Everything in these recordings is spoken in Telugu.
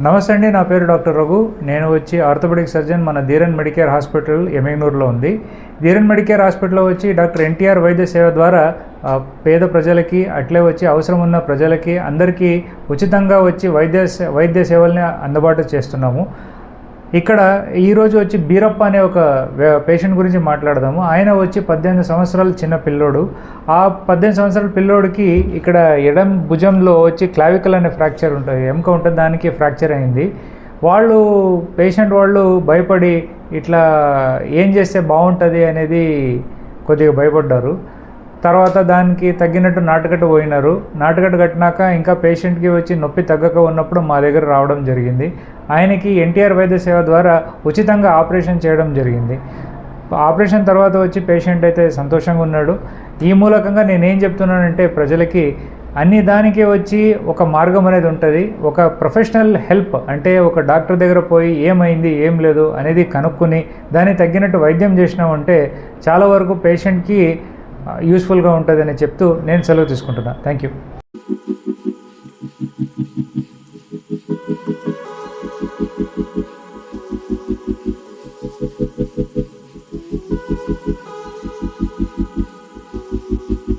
నమస్తే అండి నా పేరు డాక్టర్ రఘు. నేను వచ్చి ఆర్థోపెడిక్ సర్జన్ మన ధీరన్ మెడికేర్ హాస్పిటల్ ఎమ్మెగ్నూరులో ఉంది. ధీరన్ మెడికేర్ హాస్పిటల్లో వచ్చి డాక్టర్ ఎన్టీఆర్ వైద్య సేవ ద్వారా పేద ప్రజలకి అట్లే వచ్చి అవసరం ఉన్న ప్రజలకి అందరికీ ఉచితంగా వచ్చి వైద్య సే- వైద్య సేవల్ని అందుబాటు చేస్తున్నాము. ఇక్కడ ఈరోజు వచ్చి బీరప్ప అనే ఒక పేషెంట్ గురించి మాట్లాడదాము. ఆయన వచ్చి పద్దెనిమిది సంవత్సరాల చిన్న పిల్లోడు. ఆ పద్దెనిమిది సంవత్సరాల పిల్లోడికి ఇక్కడ ఎడం భుజంలో వచ్చి క్లావికల్ అనే ఫ్రాక్చర్ ఉంటుంది. ఎముక ఉంటుంది దానికి ఫ్రాక్చర్ అయింది. వాళ్ళు పేషెంట్ వాళ్ళు భయపడి ఇట్లా ఏం చేస్తే బాగుంటుంది అనేది కొద్దిగా భయపడ్డారు. తర్వాత దానికి తగ్గినట్టు నాటుకట్టు పోయినారు. నాటుకట్టు కట్టినాక ఇంకా పేషెంట్కి వచ్చి నొప్పి తగ్గక ఉన్నప్పుడు మా దగ్గర రావడం జరిగింది. ఆయనకి ఎన్టీఆర్ వైద్య సేవ ద్వారా ఉచితంగా ఆపరేషన్ చేయడం జరిగింది. ఆపరేషన్ తర్వాత వచ్చి పేషెంట్ అయితే సంతోషంగా ఉన్నాడు. ఈ మూలకంగా నేనేం చెప్తున్నానంటే ప్రజలకి అన్ని దానికి వచ్చి ఒక మార్గం అనేది ఉంటుంది. ఒక ప్రొఫెషనల్ హెల్ప్ అంటే ఒక డాక్టర్ దగ్గర పోయి ఏమైంది ఏం లేదు అనేది కనుక్కొని దానికి తగ్గినట్టు వైద్యం చేసినామంటే చాలా వరకు పేషెంట్కి యూస్ఫుల్గా ఉంటుందని చెప్తూ నేను సెలవు తీసుకుంటున్నాను థ్యాంక్ యూ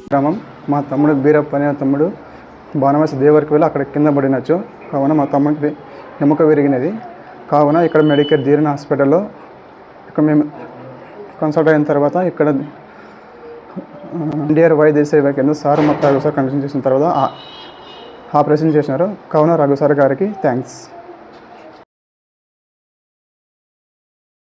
గ్రామం. మా తమ్ముడు బీరప్ప అనే తమ్ముడు బాణవాసి దేవరికి వెళ్ళి అక్కడ కింద పడినచ్చు. కావున మా తమ్ముడికి ఎముక విరిగినది కావున ఇక్కడ మెడికేర్ దీరిన హాస్పిటల్లో ఇక్కడ మేము కన్సల్ట్ అయిన తర్వాత ఇక్కడ ఎన్టీఆర్ వైద్య సేవ కింద సార్ మొత్తం రఘు సార్ కన్సల్ట్ చేసిన తర్వాత ఆ- ఆపరేషన్ చేసినారు. కావున రఘు సార్ గారికి థ్యాంక్స్